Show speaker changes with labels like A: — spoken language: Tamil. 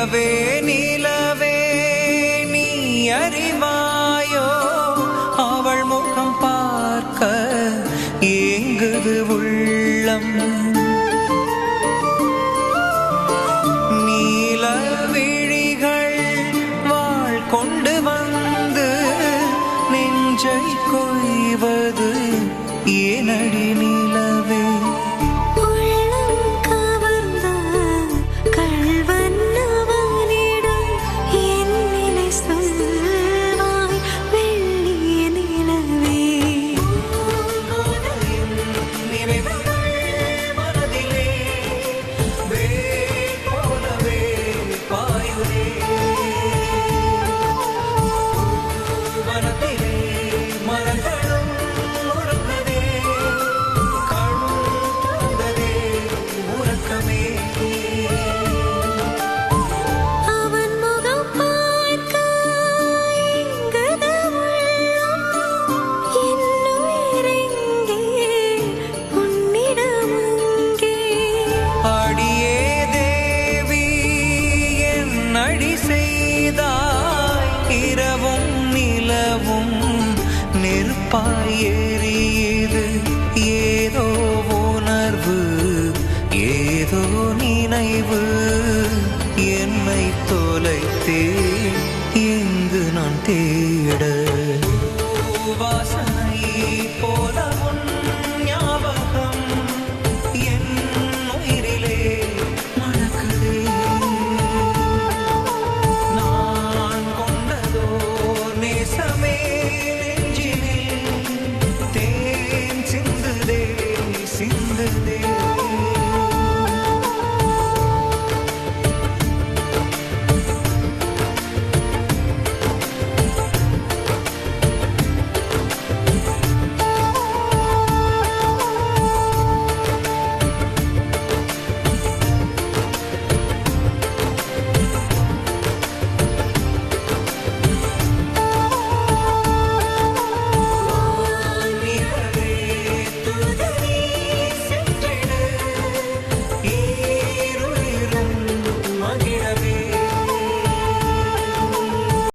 A: நிலவே நிலவே நீ அறிவாயோ? அவள் முகம் பார்க்க ஏங்குது உள்ளம். நீல விழிகள் வாழ் கொண்டு வந்து நெஞ்சை கொய்வது. ஏனடி நிலவே பாயேறியது ஏதோ உணர்வு ஏதோ நினைவு. என்னை தொலைத்தே எங்கு நான் தேட